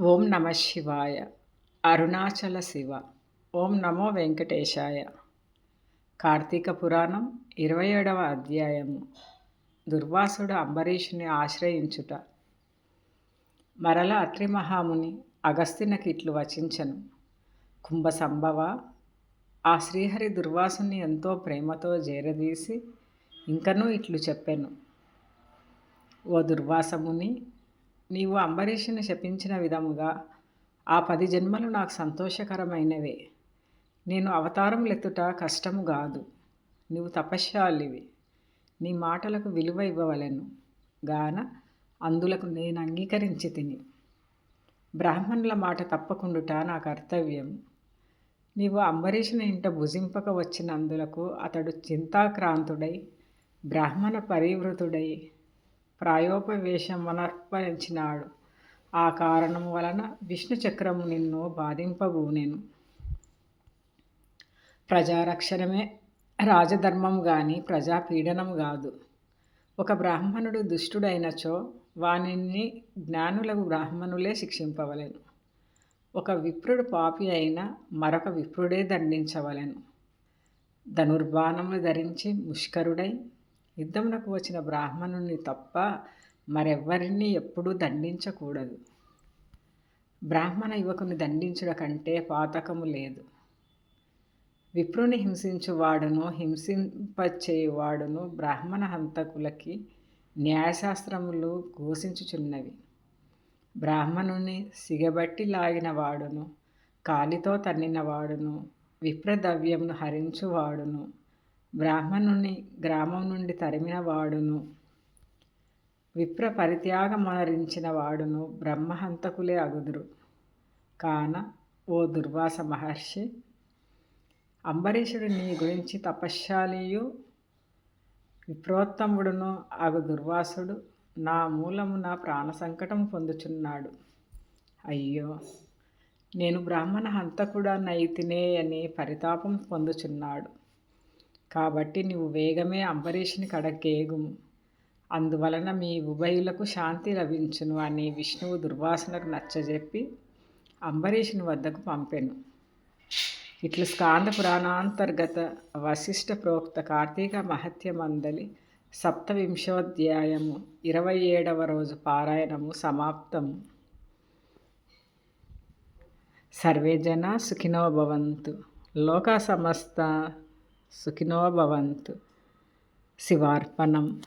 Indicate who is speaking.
Speaker 1: ఓం నమ శివాయ. అరుణాచల శివ. ఓం నమో వెంకటేశాయ. కార్తీక పురాణం ఇరవై ఏడవ అధ్యాయము. దుర్వాసుడు అంబరీషుని ఆశ్రయించుట. మరల అత్రి మహాముని అగస్తినకి ఇట్లు వచించను. కుంభ సంభవ ఆ శ్రీహరి దుర్వాసుని ఎంతో ప్రేమతో చేరదీసి ఇంకనూ ఇట్లు చెప్పాను. ఓ దుర్వాసముని నీవు అంబరీషుని శపించిన విధముగా ఆ పది జన్మలు నాకు సంతోషకరమైనవే. నేను అవతారములెత్తుట కష్టము కాదు. నీవు తపశ్శాలివి. నీ మాటలకు విలువ ఇవ్వవలను. గాన అందులకు నేను అంగీకరించి తిని. బ్రాహ్మణుల మాట తప్పకుండుట నా కర్తవ్యం నీవు అంబరీషుని ఇంట భుజింపక వచ్చినందులకు అతడు చింతాక్రాంతుడై బ్రాహ్మణ పరివృతుడై ప్రాయోపవేశం అనర్పించినాడు ఆ కారణం వలన విష్ణు చక్రము నిన్ను బాధింపబూనెను. ప్రజారక్షణమే రాజధర్మం కానీ ప్రజాపీడనం కాదు ఒక బ్రాహ్మణుడు దుష్టుడైనచో వానిని జ్ఞానులకు బ్రాహ్మణులే శిక్షింపవలెను. ఒక విప్రుడు పాపి అయినా మరొక విప్రుడే దండించవలెను. ధనుర్బాణములు ధరించి ముష్కరుడై యుద్ధమునకు వచ్చిన బ్రాహ్మణుని తప్ప మరెవ్వరిని ఎప్పుడూ దండించకూడదు. బ్రాహ్మణ యువకుని దండించుట కంటే పాతకము లేదు. విప్రుని హింసించువాడును హింసింపచేయువాడును బ్రాహ్మణ హంతకులకి న్యాయశాస్త్రములు ఘోషించుచున్నవి. బ్రాహ్మణుని సిగబట్టి లాగిన వాడును కాలితో తన్నినవాడును విప్రదవ్యమును హరించువాడును బ్రాహ్మణుని గ్రామం నుండి తరిమిన వాడును. విప్ర పరిత్యాగమనరించిన వాడును. బ్రహ్మహంతకులే అగుదురు. కాన ఓ దుర్వాస మహర్షి అంబరీషుడు నీ గురించి తపశ్శాలియు విప్రోత్తముడును అగు దుర్వాసుడు నా మూలమున ప్రాణ సంకటం పొందుచున్నాడు. అయ్యో నేను బ్రాహ్మణ హంతకుడా నైతినే అని పరితాపం పొందుచున్నాడు. కాబట్టి నీవు వేగమే అంబరీషుని కడకేగుము అందువలన మీ ఉభయులకు శాంతి లభించును అని విష్ణువు దుర్వాసనకు నచ్చజెప్పి అంబరీషుని వద్దకు పంపెను. ఇట్లు స్కాంద పురాణాంతర్గత వశిష్ఠ ప్రోక్త కార్తీక మహత్యమందలి సప్తవింశోధ్యాయము ఇరవై ఏడవ రోజు పారాయణము సమాప్తము. సర్వే జన సుఖినో భవంతు. లోక సమస్త సుఖినో భవంతు. శివార్పణం.